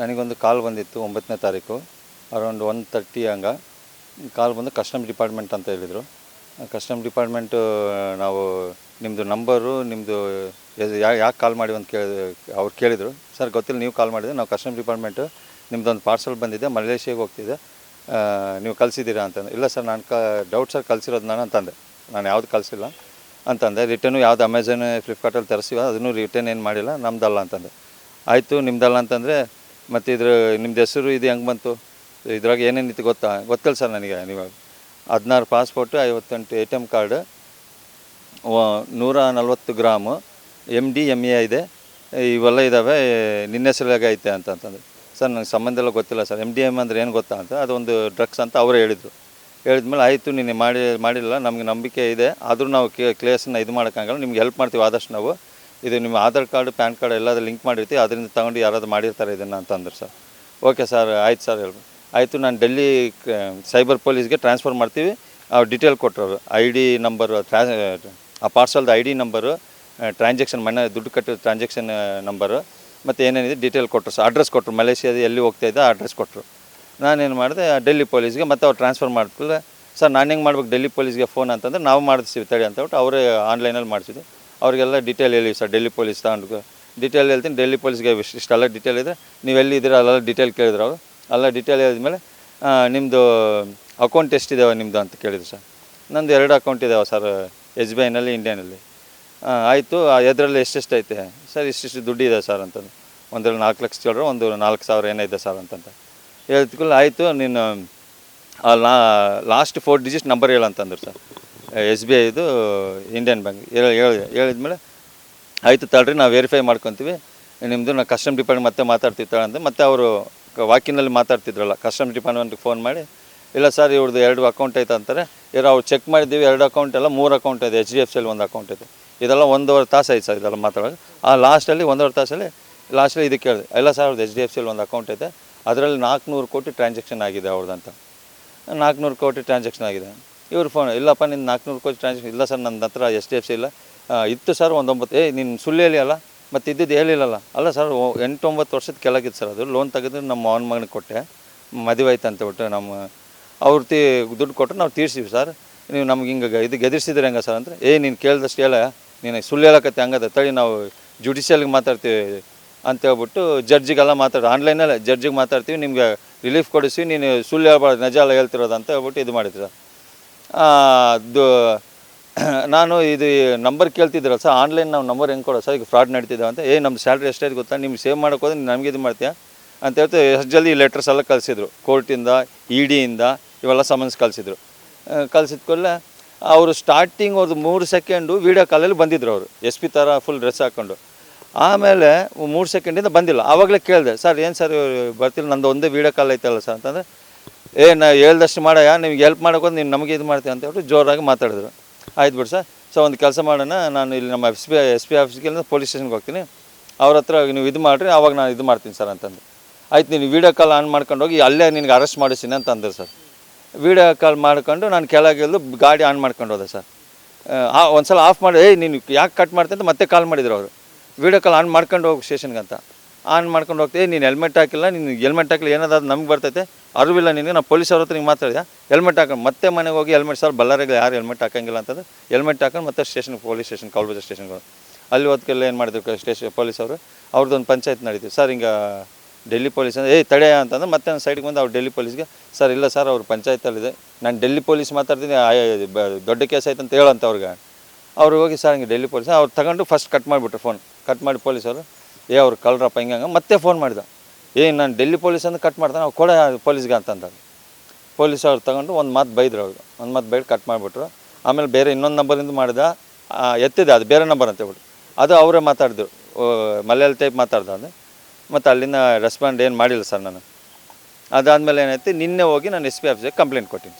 ನನಗೊಂದು ಕಾಲ್ ಬಂದಿತ್ತು ಒಂಬತ್ತನೇ ತಾರೀಕು ಅರೌಂಡ್ ಒನ್ ತರ್ಟಿ ಹಂಗೆ. ಕಾಲ್ ಬಂದು ಕಸ್ಟಮ್ ಡಿಪಾರ್ಟ್ಮೆಂಟ್ ಅಂತ ಹೇಳಿದರು. ಕಸ್ಟಮ್ ಡಿಪಾರ್ಟ್ಮೆಂಟು ನಾವು ನಿಮ್ಮದು ನಂಬರು ನಿಮ್ಮದು ಯಾಕೆ ಕಾಲ್ ಮಾಡಿ ಅಂತ ಕೇಳಿ, ಅವ್ರು ಕೇಳಿದರು. ಸರ್, ಗೊತ್ತಿಲ್ಲ, ನೀವು ಕಾಲ್ ಮಾಡಿದೆ ನಾವು ಕಸ್ಟಮ್ ಡಿಪಾರ್ಟ್ಮೆಂಟು ನಿಮ್ಮದೊಂದು ಪಾರ್ಸಲ್ ಬಂದಿದೆ, ಮಲೇಷಿಯಾಗೆ ಹೋಗ್ತಿದೆ. ನೀವು ಕಳಿಸಿದ್ದೀರಾ? ಅಂತಂದು ಇಲ್ಲ ಸರ್, ನಾನು ಕ ಡೌಟ್ ಸರ್, ಕಳಿಸಿರೋದು ನಾನು ಅಂತಂದೆ ನಾನು ಯಾವುದು ಕಳಿಸಿಲ್ಲ ಅಂತಂದೆ ರಿಟರ್ನು ಯಾವ್ದು ಅಮೆಝಾನ್ ಫ್ಲಿಪ್ಕಾರ್ಟಲ್ಲಿ ತರಿಸಿವ ಅದನ್ನು ರಿಟರ್ನ್ ಏನು ಮಾಡಿಲ್ಲ ನಮ್ಮದಲ್ಲ ಅಂತಂದೆ ಆಯಿತು, ನಿಮ್ದಲ್ಲ ಅಂತಂದರೆ ಮತ್ತು ಇದ್ರ ನಿಮ್ದು ಹೆಸರು ಇದು ಹೆಂಗೆ ಬಂತು? ಇದ್ರಾಗ ಏನೇನಿತ್ತು ಗೊತ್ತಾ? ಗೊತ್ತಲ್ಲ ಸರ್ ನನಗೆ ನೀವು ಹದಿನಾರು ಪಾಸ್ಪೋರ್ಟು, ಐವತ್ತೆಂಟು ಎ ಟಿ ಎಂ ಕಾರ್ಡ್ ನೂರ ನಲ್ವತ್ತು gram M D M A ಇದೆ. ಇವೆಲ್ಲ ಇದ್ದಾವೆ ನಿನ್ನ ಹೆಸರಾಗ ಐತೆ ಅಂತಂತಂದ್ರೆ ಸರ್ ನನಗೆ ಸಂಬಂಧ ಎಲ್ಲ ಗೊತ್ತಿಲ್ಲ ಸರ್. ಎಂ ಡಿ ಎಂ ಅಂದರೆ ಏನು ಗೊತ್ತಾ ಅಂತ. ಅದೊಂದು ಡ್ರಗ್ಸ್ ಅಂತ ಅವರೇ ಹೇಳಿದರು. ಹೇಳಿದ್ಮೇಲೆ ಆಯಿತು ನೀನು ಮಾಡಿ, ಮಾಡಿಲ್ಲ. ನಮಗೆ ನಂಬಿಕೆ ಇದೆ. ಆದರೂ ನಾವು ಕ್ಲೇಸನ್ನ ಇದು ಮಾಡೋಕ್ಕಾಗಲ್ಲ ನಿಮ್ಗೆ ಹೆಲ್ಪ್ ಮಾಡ್ತೀವಿ ಆದಷ್ಟು ನಾವು. ಇದು ನಿಮ್ಮ ಆಧಾರ್ ಕಾರ್ಡ್, ಪ್ಯಾನ್ ಕಾರ್ಡ್ ಎಲ್ಲಾದ್ರೂ ಲಿಂಕ್ ಮಾಡಿರ್ತೀವಿ ಅದರಿಂದ ತಗೊಂಡು ಯಾರಾದರೂ ಮಾಡಿರ್ತಾರೆ ಇದನ್ನು ಅಂತಂದ್ರು ಸರ್. ಓಕೆ ಸರ್, ಆಯ್ತು ಸರ್ ಹೇಳಿ ಆಯಿತು, ನಾನು ಡೆಲ್ಲಿ ಸೈಬರ್ ಪೊಲೀಸ್ಗೆ ಟ್ರಾನ್ಸ್ಫರ್ ಮಾಡ್ತೀವಿ. ಅವ್ರು ಡೀಟೇಲ್ ಕೊಟ್ಟರು ಐ ಡಿ ನಂಬರು ಆ ಪಾರ್ಸಲ್ದು ಐ ಡಿ ನಂಬರು ಟ್ರಾನ್ಸಾಕ್ಷನ್, ಮನೆ ದುಡ್ಡು ಕಟ್ಟಿದ ಟ್ರಾನ್ಸಾಕ್ಷನ್ ನಂಬರು, ಮತ್ತು ಏನೇನಿದೆ ಡೀಟೇಲ್ ಕೊಟ್ಟರು ಸರ್. ಅಡ್ರೆಸ್ ಕೊಟ್ಟರು ಮಲೇಷಿಯಾದ ಎಲ್ಲಿ ಹೋಗ್ತಾ ಇದ್ದ ಅಡ್ರೆಸ್ ಕೊಟ್ಟರು ನಾನೇನು ಮಾಡಿದೆ ಡೆಲ್ಲಿ ಪೊಲೀಸ್ಗೆ ಮತ್ತೆ ಅವ್ರು ಟ್ರಾನ್ಸ್ಫರ್ ಮಾಡಿದ್ಮೇಲೆ ಸರ್, ನಾನು ಹೆಂಗೆ ಮಾಡ್ಬೇಕು, ಡೆಲ್ಲಿ ಪೊಲೀಸ್ಗೆ ಫೋನ್ ಅಂತಂದ್ರೆ ನಾವು ಮಾಡಿಸ್ತೀವಿ ತಡಿ ಅಂತ ಹೇಳ್ಬಿಟ್ಟು ಅವರೇ ಆನ್ಲೈನಲ್ಲಿ ಮಾಡಿಸಿದ್ರು ಅವರಿಗೆಲ್ಲ ಡೀಟೇಲ್ ಹೇಳಿ ಸರ್ ಡೆಲ್ಲಿ ಪೊಲೀಸ್ ತಗೊಂಡು ಡೀಟೇಲ್ ಹೇಳ್ತೀನಿ ಡೆಲ್ಲಿ ಪೊಲೀಸ್ಗೆ ಇಷ್ಟು ಇಷ್ಟೆಲ್ಲ ಡೀಟೇಲ್ ಇದೆ. ನೀವು ಎಲ್ಲಿದ್ದೀರ ಅಲ್ಲೆಲ್ಲ ಡೀಟೇಲ್ ಕೇಳಿದ್ರು ಅವರು. ಎಲ್ಲ ಡೀಟೇಲ್ ಹೇಳಿದ್ಮೇಲೆ ನಿಮ್ಮದು ಅಕೌಂಟ್ ಎಷ್ಟಿದ್ದಾವೆ ನಿಮ್ಮದು ಅಂತ ಕೇಳಿದ್ರು ಸರ್ ನಂದು ಎರಡು ಅಕೌಂಟ್ ಇದ್ದಾವೆ ಸರ್ ಎಸ್ ಬಿ ಐನಲ್ಲಿ ಇಂಡಿಯಾನಲ್ಲಿ ಆಯಿತು ಎದರಲ್ಲಿ ಎಷ್ಟೆಷ್ಟು ಐತೆ? ಸರ್ ಇಷ್ಟಿಷ್ಟು ದುಡ್ಡು ಇದೆ ಸರ್ ಅಂತಂದು. ಒಂದರಲ್ಲಿ ನಾಲ್ಕು ಲಕ್ಷ ಚಿಲ್ಲರೆ ಒಂದು ನಾಲ್ಕು ಸಾವಿರ ಏನಿದೆ ಸರ್ ಅಂತಂತ. ಹೇಳ್ತಿಕೊಳ್ಳಿ ಆಯಿತು, ನೀನು, ಆ ಲಾಸ್ಟ್ ಫೋರ್ ಡಿಜಿಟ್ ನಂಬರ್ ಹೇಳಂತಂದ್ರು ಸರ್ ಎಸ್ ಬಿ ಐದು ಇಂಡಿಯನ್ ಬ್ಯಾಂಕ್ ಹೇಳಿ ಹೇಳಿ, ಹೇಳಿದ್ಮೇಲೆ ಆಯಿತು ತಳ್ರಿ ನಾವು ವೆರಿಫೈ ಮಾಡ್ಕೊತೀವಿ. ನಿಮ್ಮದು ನಾವು ಕಸ್ಟಮ್ ಡಿಪಾರ್ಟ್ಮೆಂಟ್ ಮತ್ತೆ ಮಾತಾಡ್ತೀವಿ ತಗೊಳ್ಳಿ ಅಂತ ಮತ್ತೆ ಅವರು ವಾಕಿನಲ್ಲಿ ಮಾತಾಡ್ತಿದ್ರಲ್ಲ ಕಸ್ಟಮ್ ಡಿಪಾರ್ಟ್ಮೆಂಟ್ಗೆ ಫೋನ್ ಮಾಡಿ, ಇಲ್ಲ ಸರ್ ಇವ್ರದ್ದು ಎರಡು ಅಕೌಂಟ್ ಐತೆ ಅಂತಾರೆ. ಇರೋ ಅವ್ರು ಚೆಕ್ ಮಾಡಿದ್ದೀವಿ, ಎರಡು ಅಕೌಂಟ್ ಎಲ್ಲ, ಮೂರು ಅಕೌಂಟ್ ಇದೆ ಎಚ್ ಡಿ ಎಫ್ ಸಿಯಲ್ಲಿ ಒಂದು ಅಕೌಂಟ್ ಇದೆ. ಇದೆಲ್ಲ ಒಂದೂವರೆ ತಾಸು ಆಯ್ತು ಸರ್ ಇದೆಲ್ಲ ಮಾತಾಡೋದು ಆ ಲಾಸ್ಟಲ್ಲಿ ಒಂದೂವರೆ ತಾಸಲ್ಲಿ ಲಾಸ್ಟಲ್ಲಿ ಇದಕ್ಕೆ ಕೇಳಿದೆ ಎಲ್ಲ ಸರ್ ಅವ್ರದ್ದು ಎಚ್ ಡಿ ಎಫ್ ಸಿಯಲ್ಲಿ ಒಂದು ಅಕೌಂಟ್ ಐತೆ ಅದರಲ್ಲಿ ನಾಲ್ಕುನೂರು ಕೋಟಿ ಟ್ರಾನ್ಸಾಕ್ಷನ್ ಆಗಿದೆ ಅವ್ರದ್ದಂತ ನಾಲ್ಕುನೂರು ಕೋಟಿ ಟ್ರಾನ್ಸಾಕ್ಷನ್ ಆಗಿದೆ. ಇವ್ರು ಫೋನ್ ಇಲ್ಲಪ್ಪ ನಿನ್ನ ನಾಲ್ಕುನೂರು ಕೋಟಿ ಟ್ರಾನ್ಸಾಕ್ಷನ್ ಇಲ್ಲ ಸರ್ ನನ್ನ ಹತ್ರ ಎಸ್ ಡಿ ಎಫ್ ಸಿ ಇಲ್ಲ. ಇತ್ತು ಸರ್, ಒಂದೊಂಬತ್ತು ಏ ನಿನ್ನ ಸುಳ್ಳು ಹೇಳಿ ಅಲ್ಲ ಮತ್ತು ಇದ್ದಿದ್ದು ಹೇಳಿಲ್ಲಲ್ಲ? ಅಲ್ಲ ಸರ್ ಎಂಟೊಂಬತ್ತು ವರ್ಷದ ಕೆಳಗಿತ್ತು ಸರ್ ಅದು. ಲೋನ್ ತೆಗೆದ್ರೆ ನಮ್ಮ ಮಾವನ ಮಗನಿಗೆ ಕೊಟ್ಟೆ. ಮದುವೆ ಆಯ್ತು ಅಂತ ಬಿಟ್ಟು ನಮ್ಮ ಅವ್ರ ತೀ ದುಡ್ಡು ಕೊಟ್ಟರೆ ನಾವು ತೀರ್ಸಿವಿ ಸರ್. ನೀವು ನಮ್ಗೆ ಹಿಂಗೆ ಇದು ಗೆದಿರ್ಸಿದ್ರೆ ಹೆಂಗೆ ಸರ್ ಅಂದರೆ, ಏ, ನೀನು ಕೇಳಿದಷ್ಟು ಹೇಳ. ನೀನು ಸುಳ್ಳು ಹೇಳಕತ್ತೆ ಹಂಗದ. ತಳಿ ನಾವು ಜುಡಿಷಿಯಲ್ಗೆ ಮಾತಾಡ್ತೀವಿ ಅಂತ ಹೇಳ್ಬಿಟ್ಟು ಜಡ್ಜಿಗೆಲ್ಲ ಮಾತಾಡಿ ಆನ್ಲೈನಲ್ಲೇ ಜಡ್ಜಿಗೆ ಮಾತಾಡ್ತೀವಿ. ನಿಮಗೆ ರಿಲೀಫ್ ಕೊಡಿಸಿ, ನೀನು ಸುಳ್ಳು ಹೇಳ್ಬಾರ್ದು ನಿಜ ಎಲ್ಲ ಹೇಳ್ತಿರೋದು ಅಂತ ಹೇಳ್ಬಿಟ್ಟು ಇದು ಮಾಡಿದ್ರು ನಾನು ಇದು ನಂಬರ್ ಕೇಳ್ತಿದ್ದೀರಲ್ಲ ಸರ್, ಆನ್ಲೈನ್ ನಾವು ನಂಬರ್ ಹೆಂಗೆ ಕೊಡೋ ಸರ್? ಈಗ ಫ್ರಾಡ್ ನಡೀತಿದ್ದಾವೆ ಅಂತ. ಏ ನಮ್ಮ ಸ್ಯಾಲ್ರಿ ಎಷ್ಟೇ ಗೊತ್ತಾ? ನಿಮ್ಗೆ ಸೇವ್ ಮಾಡೋಕೆ ಹೋದ್ರೆ ನಮಗೆ ಇದು ಮಾಡ್ತೀಯಾ? ಅಂತ ಹೇಳ್ತಾ ಎಷ್ಟು ಜಲ್ದಿ ಲೆಟರ್ಸ್ ಎಲ್ಲ ಕಳಿಸಿದ್ರು. ಕೋರ್ಟಿಂದ, ಇ ಡಿಯಿಂದ ಇವೆಲ್ಲ ಸಮನ್ಸ್ ಕಳಿಸಿದ್ರು. ಕಳಿಸಿದ ಕೂಡಲೇ ಅವರು ಸ್ಟಾರ್ಟಿಂಗ್ ಅವ್ರದ್ದು ಮೂರು ಸೆಕೆಂಡು ವೀಡಿಯೋ ಕಾಲಲ್ಲಿ ಬಂದಿದ್ರು ಅವರು. ಎಸ್ ಪಿ ಥರ ಫುಲ್ ಡ್ರೆಸ್ ಹಾಕ್ಕೊಂಡು ಆಮೇಲೆ ಮೂರು ಸೆಕೆಂಡಿಂದ ಬಂದಿಲ್ಲ. ಆವಾಗಲೇ ಕೇಳಿದೆ, ಸರ್, ಏನು ಸರ್, ಬರ್ತಿಲ್ಲ, ನಂದು ಒಂದೇ ವೀಡಿಯೋ ಕಾಲ್ ಐತಲ್ಲ ಸರ್? ಅಂತಂದರೆ ಏ, ನಾ ಹೇಳ್ದಷ್ಟು ಮಾಡಯ್ಯ, ನಿಮ್ಗೆ ಹೆಲ್ಪ್ ಮಾಡೋಕೆ ನೀನು ನಮಗೆ ಇದು ಮಾಡ್ತೀವಿ ಅಂತ ಹೇಳ್ಬಿಟ್ಟು ಜೋರಾಗಿ ಮಾತಾಡಿದ್ರು. ಆಯ್ತು ಬಿಡು ಸರ್. ಸೊ ಒಂದು ಕೆಲಸ ಮಾಡೋಣ, ನಾನು ಇಲ್ಲಿ ನಮ್ಮ ಎಸ್ ಪಿ ಎಸ್ ಪಿ ಆಫೀಸ್ಗೆ ಪೊಲೀಸ್ ಸ್ಟೇಷನ್ಗೆ ಹೋಗ್ತೀನಿ. ಅವ್ರ ಹತ್ರ ನೀವು ಇದು ಮಾಡಿರಿ, ಅವಾಗ ನಾನು ಇದು ಮಾಡ್ತೀನಿ ಸರ್ ಅಂತಂದು ಆಯ್ತು, ನೀನು ವೀಡಿಯೋ ಕಾಲ್ ಆನ್ ಮಾಡ್ಕೊಂಡು ಹೋಗಿ, ಅಲ್ಲೇ ನಿನಗೆ ಅರೆಸ್ಟ್ ಮಾಡಿಸ್ತೀನಿ ಅಂತ ಅಂದರು ಸರ್. ವೀಡಿಯೋ ಕಾಲ್ ಮಾಡ್ಕೊಂಡು ನಾನು ಕೆಳಗಿಲ್ದು ಗಾಡಿ ಆನ್ ಮಾಡ್ಕೊಂಡು ಹೋದೆ ಸರ್. ಆ, ಒಂದ್ಸಲ ಆಫ್ ಮಾಡಿ, ಏಯ್, ನೀನು ಯಾಕೆ ಕಟ್ ಮಾಡ್ತೀನಿ ಅಂತ ಮತ್ತೆ ಕಾಲ್ ಮಾಡಿದ್ರು ಅವರು. ವೀಡಿಯೋ ಕಾಲ್ ಆನ್ ಮಾಡ್ಕೊಂಡು ಹೋಗಿ ಅಂತ ಆನ್ ಮಾಡ್ಕೊಂಡು ಹೋಗ್ತೀವಿ ನೀನು ಹೆಲ್ಮೆಟ್ ಹಾಕಿಲ್ಲ, ನೀನು ಹೆಲ್ಮೆಟ್ ಹಾಕಿಲ್ಲ, ಏನಾದ್ರು ನಮ್ಗೆ ಬರ್ತೈತೆ. ಅರಿವಿಲ್ಲ ನಿನಗೆ ನಾವು ಪೊಲೀಸ್ ಅವ್ರ ಹತ್ರ ಹಿಂಗೆ ಮಾತಾಡಿದೆ. ಹೆಲ್ಮೆಟ್ ಹಾಕೊಂಡು ಮತ್ತೆ ಮನೆಗೆ ಹೋಗಿ ಹೆಲ್ಮೆಟ್ ಸರ್ ಬಳ್ಳಾರಿಗೆ ಯಾರು ಹೆಲ್ಮೆಟ್ ಹಾಕಂಗಿಲ್ಲ ಅಂತಂದ್ರೆ ಹೆಲ್ಮೆಟ್ ಹಾಕೊಂಡು ಮತ್ತೆ ಸ್ಟೇಷನ್ ಪೊಲೀಸ್ ಸ್ಟೇಷನ್ ಕಾಲ್ಬಜಾರ್ ಸ್ಟೇಷನ್ಗೆ ಹೋಗಿ ಅಲ್ಲಿ ಹೋದ್ಕೆಲ್ಲ ಏನು ಮಾಡಿದ್ರು ಸ್ಟೇಷನ್ ಪೊಲೀಸ್ ಅವರು? ಅವ್ರದ್ದೊಂದು ಪಂಚಾಯತ್ ನಡೀತೀವಿ ಸರ್, ಹಿಂಗೆ ಡೆಲ್ಲಿ ಪೊಲೀಸ್ ಅಂದರೆ, ಏಯ್ ತಡೆ ಅಂತಂದ್ರೆ, ಮತ್ತೆ ಒಂದು ಸೈಡ್ಗೆ ಬಂದು ಅವ್ರು ಡೆಲ್ಲಿ ಪೊಲೀಸ್ಗೆ ಸರ್, ಇಲ್ಲ ಸರ್, ಅವ್ರು ಪಂಚಾಯತಲ್ಲಿದೆ. ನಾನು ಡೆಲ್ಲಿ ಪೊಲೀಸ್ ಮಾತಾಡ್ತೀನಿ ದೊಡ್ಡ ಕೇಸ್ ಆಯ್ತು ಅಂತ ಹೇಳಂತ ಅವ್ರಿಗೆ ಅವ್ರು ಹೋಗಿ, ಸರ್, ಹಿಂಗೆ ಡೆಲ್ಲಿ ಪೊಲೀಸ್ ಅವ್ರು ತಗೊಂಡು ಫಸ್ಟ್ ಕಟ್ ಮಾಡಿಬಿಟ್ರು ಫೋನ್ ಕಟ್ ಮಾಡಿ ಪೊಲೀಸರು ಏ, ಅವ್ರು ಕಳ್ರಪ್ಪ, ಹಿಂಗೆ ಹಂಗೆ ಮತ್ತೆ ಫೋನ್ ಮಾಡಿದ. ಏ, ನಾನು ಡೆಲ್ಲಿ ಪೊಲೀಸ್ ಅಂತ ಕಟ್ ಮಾಡ್ತಾನೆ, ಅವ್ರು ಕೊಡ ಪೊಲೀಸ್ಗೆ ಅಂತಂದಾಗ ಪೊಲೀಸ್ ಅವ್ರು ತಗೊಂಡು ಒಂದು ಮಾತು ಬೈದ್ರು ಅವರು. ಒಂದು ಮಾತು ಬೈದು ಕಟ್ ಮಾಡಿಬಿಟ್ರು. ಆಮೇಲೆ ಬೇರೆ ಇನ್ನೊಂದು ನಂಬರಿಂದ ಮಾಡಿದ ಎತ್ತಿದೆ, ಅದು ಬೇರೆ ನಂಬರ್ ಅಂತ ಹೇಳ್ಬಿಟ್ಟು. ಅದು ಅವರೇ ಮಾತಾಡಿದ್ರು ಮಲಯಾಳ ಟೈಪ್ ಮಾತಾಡ್ದ ಅದು. ಮತ್ತು ಅಲ್ಲಿಂದ ರೆಸ್ಪಾಂಡ್ ಏನು ಮಾಡಿಲ್ಲ ಸರ್ ನಾನು. ಅದಾದಮೇಲೆ ಏನಾಯ್ತು, ನಿನ್ನೆ ಹೋಗಿ ನಾನು ಎಸ್ ಪಿ ಆಫೀಸಿಗೆ ಕಂಪ್ಲೇಂಟ್ ಕೊಟ್ಟಿನಿ